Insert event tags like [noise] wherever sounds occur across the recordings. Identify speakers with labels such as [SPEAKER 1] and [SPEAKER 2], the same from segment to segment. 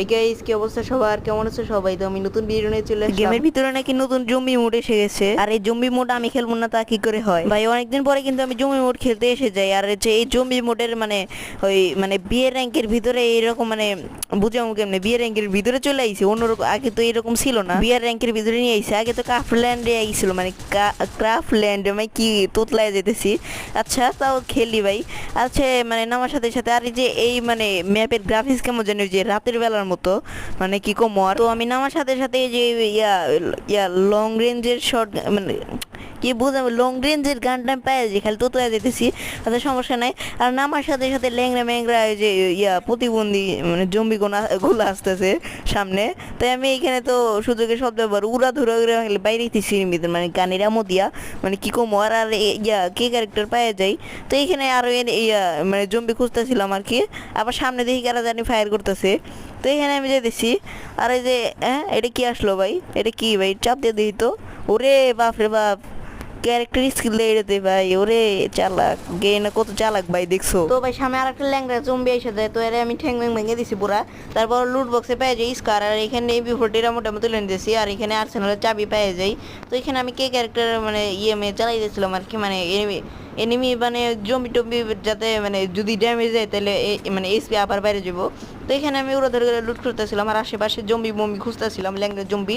[SPEAKER 1] এই গাইস কি অবস্থা সবার? কেমন আছে সবাই? তো আমি নতুন ভিডিও নিয়ে চলে গেমের ভিতরে নাকি নতুন জম্বি মোড এসে গেছে। আর এই জম্বি মোড আমি খেলব না তা কি করে হয়? ভাই, অনেকদিন পরে কিন্তু আমি জম্বি মোড খেলতে এসে যাই। আর হচ্ছে এই জম্বি মোডের মানে ওই মানে বিয়ের র্যাঙ্কের ভিতরে এইরকম মানে বুঝামু কেমনে? বিয়ের র্যাঙ্কের ভিতরে চলে আইছে। অন্যরকম আগে তো এরকম ছিল না। বিয়ের র্যাঙ্কের ভিতরে নিয়ে আইছে। আগে তো ক্রাফল্যান্ডে আইছিল। মানে ক্রাফল্যান্ডে মানে কি তোতলায় যেতেছি। আচ্ছা তাও খেলি ভাই। আচ্ছা মানে নামার সাথে সাথে আর এই যে এই মানে ম্যাপের গ্রাফিক্স কেমন জানি যে রাতের বেলার মতো। মানে কি কম, আর তো আমি নামার সাথে সাথে যে ইয়া ইয়া লং রেঞ্জের শর্ট মানে কি বুঝলাম লং রেঞ্জের গানটা পাই যে খালি তোতলায় যেতেছি তাতে সমস্যা নাই। আর নামার সাথে সাথে ল্যাংরা ম্যাংরা যে ইয়া প্রতিবন্ধী মানে জম্বি গোনা গুলো আসতেছে সামনে। তাই আমি এখানে তো সুযোগের শব্দ ব্যবহার, উড়া ধুরা উড়া বাইরে সিনেমিতে মানে গানের আমো দিয়া মানে কি কম, আর আর ইয়া, কে ক্যারেক্টার পাওয়া যায় তো এখানে আরও এন- ইয়া মানে জম্বি খুঁজতেছিলাম আর কি, আবার সামনে দেখি কারা জানি ফায়ার করতেছে। তো এখানে আমি যেতেছি আর এই যে হ্যাঁ এটা কি আসলো ভাই? এটা কি ভাই? চাপ দিয়ে দিই তো। ওরে বাপ রে বাপ। ক্যারেক্টার স্কিল এড়েতে ভাই। ওরে চালাক। গেনে কত চালাক ভাই, দেখছ? তো ভাই, সামনে আর একটা ল্যাংরা জম্বি এসে যায় তো এর আমি ঠ্যাং ম্যাং ভেঙে দিছি পুরা। তারপর লুট বক্সে পেয়ে যাই স্কার আর এখানে এমবি ফোরটিরা মোটামুটি তুলে নিতেছি আর এখানে আর্সেনালের চাবি পেয়ে যাই। তো এখানে আমি কে ক্যারেক্টার মানে ইয়ে মে চালাই দিয়েছিলাম আর কি। মানে এনিমি মানে জম্বি টম্বি যাতে মানে যদি ড্যামেজ যায় তাহলে মানে এসপি আবার বাইরে যাব। তো এখানে আমি ওরা ধরে লুট করতেছিলাম আর আশেপাশে জম্বি মম্বি খুঁজতেছিলাম ল্যাংরা জম্বি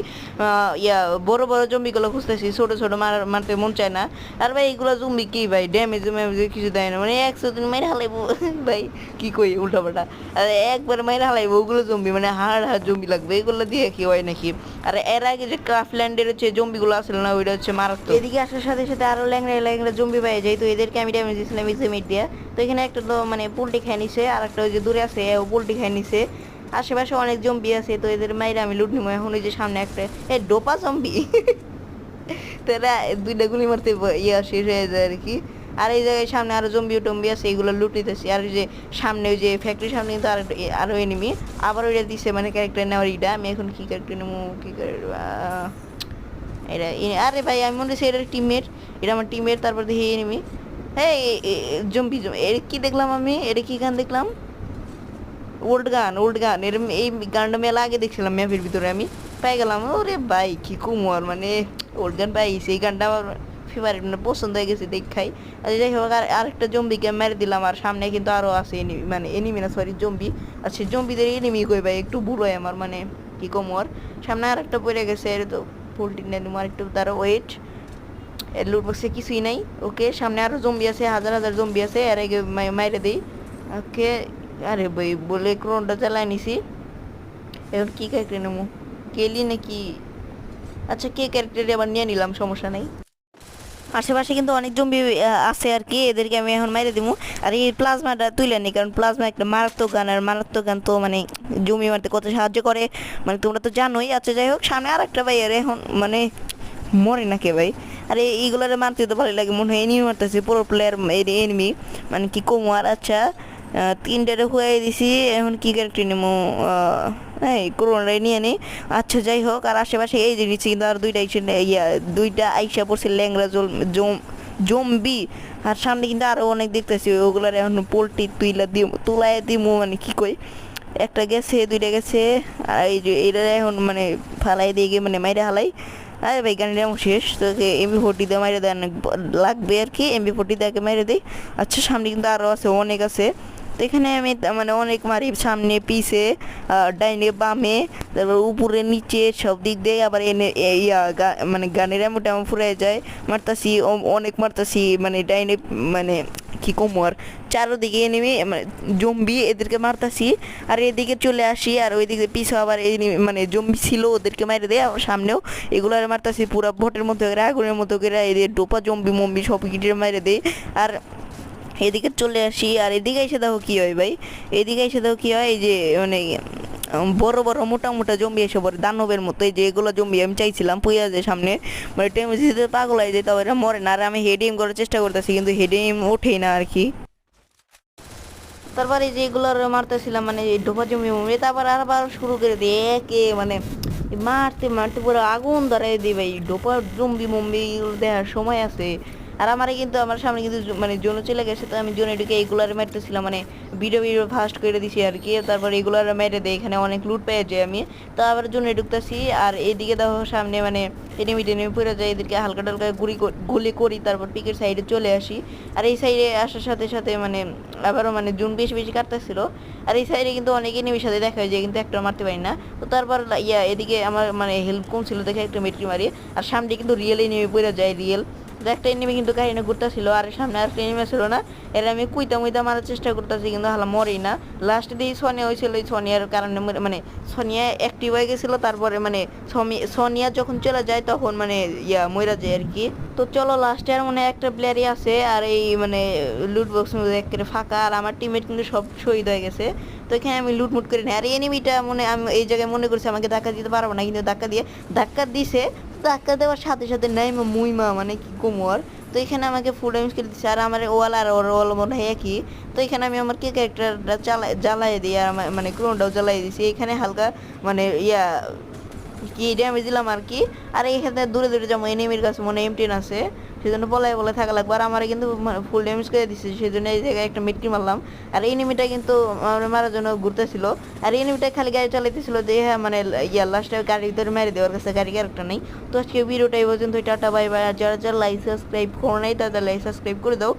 [SPEAKER 1] ইয়া, বড় বড় জম্বিগুলো খুঁজতেছি, ছোট ছোট মার, মারতে মন চায় না। আর ভাই, এগুলো জম্বি কি ভাই? ড্যামেজ ম্যামেজ কিছু দেয় না। মানে একশো দিন মেরে হালাইবো। [laughs] ভাই, কি কই উল্টা পাল্টা আর একবার মেরে হালাইবো, ওগুলো জম্বি মানে হাড় হাড় জম্বি লাগবে, এগুলো দিয়ে কি হয় নাকি? আর এর আগে যে ক্রাফল্যান্ডের হচ্ছে জম্বিগুলো আসলে না, ওইটা হচ্ছে মারাত্মক। এদিকে আসার সাথে সাথে আরও ল্যাংরা ল্যাংড়া জম্বি পাই যায়, তো এদেরকে আমি ড্যামেজ দিয়েছিলাম ইসেমিট দিয়ে। তো এখানে একটা মানে পোল্ট্রি খেয়ে নিছে আর একটা ওই যে দূরে আছে, ও পোল্ট্রি খেয়ে নিছে। আশেপাশে অনেক জম্বি আছে, তো এদের মাইরে আমি লুট নিবো। এখন ওই যে সামনে একটা, এ ডোপা জম্বি [laughs] তারা দুইটা গুলি মারতে ইয়া শেষ হয়ে যায় আর কি। আর এই জায়গায় সামনে আরও জম্বি টম্বি আছে, এগুলো লুটিতেছি আর ওই যে সামনে ওই যে ফ্যাক্টরির সামনে কিন্তু আর আরও এনিমি আবার ওইটা দিছে মানে ক্যারেক্টার নেওয়ার ইটা। আমি এখন কি ক্যারেক্টার নেব, কি ক্যারেক্টার এটা আরে ভাই আমি মনে হচ্ছে এটা টিমমেট এটা আমার টিমের তারপর দেখি এনিমি হ্যাঁ জম্বি জম্বি এটা কি দেখলাম আমি? এটা কি গান দেখলাম? ওল্ড গান ওল্ড গান। এর এই গানটা মেলা আগে দেখছিলাম ম্যাপের ভিতরে আমি। পাই গেলাম ওরে ভাই কি কুমোর মানে ওল্ড গান পাইছি। এই গানটা আমার ফেভারিট মানে পছন্দ হয়ে গেছে দেখাই। আর যাই হোক আর আরেকটা জম্বিকে মেরে দিলাম আর সামনে কিন্তু আরও আছে enemy, মানে এনিমি না সরি জম্বি আর সেই জম্বিদের এনিমি কই ভাই? একটু বুড়োয় আমার মানে কি কমর? সামনে আরেকটা পড়ে গেছে এর তো পোল্ট্রি নেই, তোমার একটু তার ওয়েট লুট বক্সে কিছুই নাই ওকে সামনে আরও জম্বি আছে, হাজার হাজার জম্বি আছে আর আগে মাইরে দেই ওকে আরে ভাই, বলে ক্রোনটা চালাই নিছি। এখন কি ক্যারেক্টার নেব? কেলি নাকি? আচ্ছা কে ক্যারেক্টার আবার নিয়ে নিলাম, সমস্যা নাই। আশেপাশে কিন্তু অনেক জম্বি আছে আর কি, এদেরকে আমি এখন মাইরে দিব আর এই প্লাজমাটা তুলে নি, কারণ প্লাজমা একটা মারাত্মক গান, আর মারাত্মক গান তো মানে জমি মারতে কত সাহায্য করে মানে তোমরা তো জানোই। আচ্ছা যাই হোক, সামনে আর একটা ভাই, আর এখন মানে মরে না কে ভাই? আরে এইগুলো মারতে তো ভালো লাগে, মনে হয় এনিমি মারতেছে, পুরো প্লেয়ার এনিমি মানে কি কমু আর আচ্ছা। তিনটারে হয়ে দিছি, এখন কি ক্যারেক্টার নেব এই করোনাটাই নিয়ে নিই। আচ্ছা যাই হোক, আর আশেপাশে এই জিনিস কিন্তু আর দুইটা ইয়া, দুইটা আইসা পড়ছে ল্যাংরা জম জম্বি। আর সামনে কিন্তু আরও অনেক দেখতেছি, ওগুলার এখন পোলট্রি তুইলা দিম তুলাই দিমু মানে কি কই? একটা গেছে, দুইটা গেছে, আর এই যে এটা এখন মানে ফালাই দিয়ে গিয়ে মানে মাইরে হালাই। আরে ভাই গানটা আমার শেষ তো এমবি ফোর্টি দিয়ে মাইরে অনেক লাগবে আর কি এমবি ফোর্টি দিয়ে মাইরে দিই। আচ্ছা সামনে কিন্তু আরও আছে, অনেক আছে। তো এখানে আমি মানে অনেক মারি সামনে, পিছে ডাইনে, বামে, তারপর উপরে, নিচে, সব দিক দিয়ে আবার এনে ইয়া মানে গানের এমন আমার ফুরাই যায়। মারতাছি অনেক মারতাছি মানে ডাইনে মানে কি কমর চারোদিকে নেমে মানে জম্বি এদেরকে মারতাছি। আর এদিকে চলে আসি, আর ওইদিকে পিছু আবার মানে জম্বি ছিল ওদেরকে মারে দেয়, আবার সামনেও এগুলো আর মারতাছি পুরো ভোটের মতো করে, আগুনের মতো করে এদের ডোপা, জম্বি, মম্বি সব কিছু মারে দেয়। আর এদিকে চলে আসি, আর এদিকে এসে দেখো কি হয় ভাই? এদিকে এসে দেখো কি হয়, এই যে মানে বড় বড় মোটা মোটা জম্বি এসে পড়ে, দানবের মতো। এই যে এগুলো জম্বি আমি চাইছিলাম পুইয়া যে সামনে। মানে টেমিসিতে পাগল হয়ে যায় তবে এরা মরে না। আর আমি হেডিম করার চেষ্টা করতেছি, কিন্তু হেডিম ওঠেই না আর কি। তারপরে যে এগুলোর মারতেছিলাম মানে এই ঢোপা জমি মমি। তারপর আবার শুরু করে দিয়ে একে মানে মারতে মারতে পুরো আগুন ধরাই দিই ভাই। ঢোপা জম্বি মম্বি দেওয়ার সময় আছে। আর আমারে কিন্তু আমার সামনে কিন্তু মানে জোন চলে গেছে, তো আমি জোনে ঢুকে এইগুলার মারতেছিলাম মানে ভিডিও ভিডিও ফাস্ট করে দিছি আর কি। তারপর এগুলার মেরে দেয় এখানে অনেক লুট পেয়ে যাই আমি। তো আবার জোনে ঢুকতেছি আর এইদিকে দেখো সামনে মানে এনিমি টেনিমি পড়ে যায়, এদেরকে হালকা টালকা গুলি গুলি করি, তারপর পিকের সাইডে চলে আসি। আর এই সাইডে আসার সাথে সাথে মানে আবারও মানে জুন বেশি বেশি কাটতেছিল। আর এই সাইডে কিন্তু অনেক এনিমির সাথে দেখা হয়ে যায়, কিন্তু একটা মারতে পারি না। তো তারপর ইয়া, এদিকে আমার মানে হেল্প কম ছিল দেখে একটা মেট্রি মারি। আর সামনে কিন্তু রিয়েল এনিমি পড়ে যায় রিয়েল তো একটা এনিমি কিন্তু কাহিনী ঘুরতেছিল, আর সামনে আর এনিমি ছিল না এর আমি কুইতা মুইতা মারার চেষ্টা করতেছি, কিন্তু হালা মরেই না। লাস্টে দিয়ে সোনিয়া হয়েছিল ওই সোনিয়ার কারণে মানে সোনিয়া অ্যাক্টিভ হয়ে গেছিল, তারপরে মানে সোনিয়া যখন চলে যায়, তখন মানে ইয়া মইরা যায় আর কি। তো চলো লাস্টে আর মানে একটা প্লেয়ারই আছে, আর এই মানে লুট বক্স একেবারে ফাঁকা, আর আমার টিমমেট কিন্তু সব শহীদ হয়ে গেছে। তো এখানে আমি লুটমুট করি না। আর এনিমিটা মনে আমি এই জায়গায় মনে করছি, আমাকে ধাক্কা দিতে পারব না, কিন্তু ধাক্কা দিয়ে ধাক্কা দিছে। ধাক্কা দেওয়ার সাথে সাথে নাই মুইমা মানে কি কোমর তো এখানে আমাকে ফুল ড্যামেজ করে দিচ্ছে আর আমার ওয়াল আর ওর ওয়াল মনে হয় একই। তো এখানে আমি আমার কে ক্যারেক্টারটা চালাই জ্বালাই দিই আর মানে ক্রোনটাও জ্বালাই দিছি। এখানে হালকা মানে ইয়া কি ড্যামেজ দিলাম আর কি। আর এখানে দূরে দূরে যেমন এনিমির কাছে মনে এমটেন আছে। সেজন্য বলাই বলে থাকা লাগবে। আর আমার কিন্তু ফুল ড্যামেজ করে দিচ্ছে সেই জন্য এই জায়গায় একটা মিটকি মারলাম। আর এই এনিমিটা কিন্তু মারার জন্য ঘুরতেছিল। আর এই এনিমিটা খালি গাড়ি চালাইতেছিল যে হ্যাঁ মানে ইয়া লাস্টে গাড়ি ভিতরে মেরে দেওয়ার কাছে গাড়ি ক্যারেক্টার নেই। তো আজকে ভিডিওটা এই পর্যন্ত টাটা বাই বাই আর যারা যারা লাইক সাবস্ক্রাইব করো নাই, তাদের লাইক সাবস্ক্রাইব করে দাও।